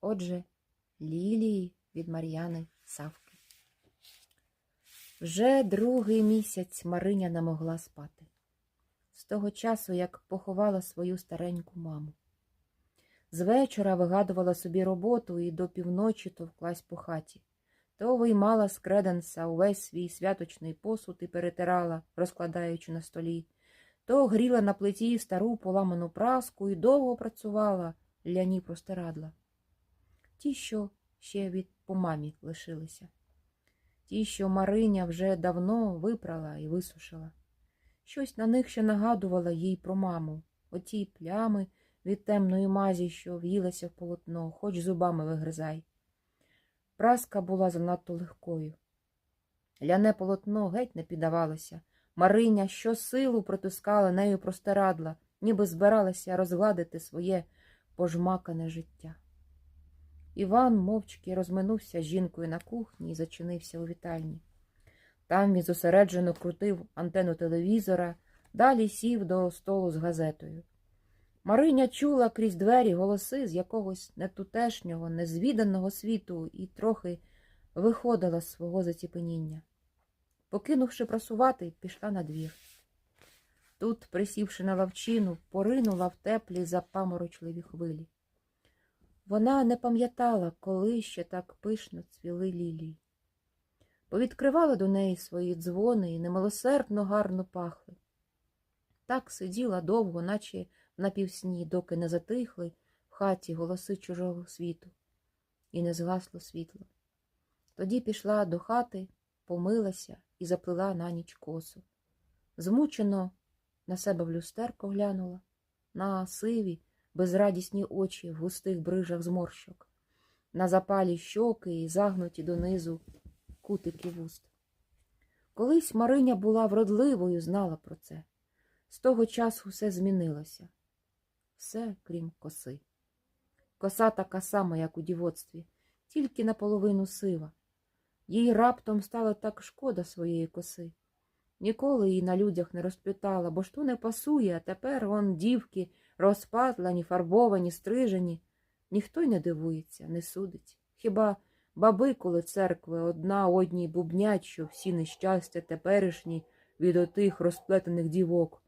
Отже, лілії від Мар'яни Савки. Вже другий місяць Мариня не могла спати. З того часу, як поховала свою стареньку маму. З вечора вигадувала собі роботу і до півночі товклась по хаті. То виймала з креденса увесь свій святочний посуд і перетирала, розкладаючи на столі, то гріла на плиті стару поламану праску і довго працювала ляні простирадла. Ті, що ще від по мамі лишилися. Ті, що Мариня вже давно випрала і висушила. Щось на них ще нагадувало їй про маму, оті плями від темної мазі, що в'їлася в полотно, хоч зубами вигризай. Праска була занадто легкою. Ляне полотно геть не піддавалося. Мариня щосилу протискала нею простирадла, ніби збиралася розгладити своє пожмакане життя. Іван мовчки розминувся з жінкою на кухні і зачинився у вітальні. Там він зосереджено крутив антенну телевізора, далі сів до столу з газетою. Мариня чула крізь двері голоси з якогось нетутешнього, незвіданого світу і трохи виходила з свого заціпеніння. Покинувши прасувати, пішла на двір. Тут, присівши на лавчину, поринула в теплі запаморочливі хвилі. Вона не пам'ятала, коли ще так пишно цвіли лілії. Повідкривала до неї свої дзвони і немилосердно гарно пахли. Так сиділа довго, наче в напівсні, доки не затихли в хаті голоси чужого світу, і не згасло світло. Тоді пішла до хати, помилася і заплила на ніч косу. Змучено на себе в люстерко глянула, на сиві, безрадісні очі в густих брижах зморщок, на запалі щоки і загнуті донизу кутики вуст. Колись Мариня була вродливою, знала про це. З того часу все змінилося. Все, крім коси. Коса така сама, як у дівоцтві, тільки наполовину сива. Їй раптом стало так шкода своєї коси. Ніколи її на людях не розпитала, бо ж то не пасує, а тепер он дівки розпатлані, фарбовані, стрижені. Ніхто й не дивується, не судить. Хіба баби коли церкви одна одній бубнять, що всі нещастя теперішні від отих розплетених дівок,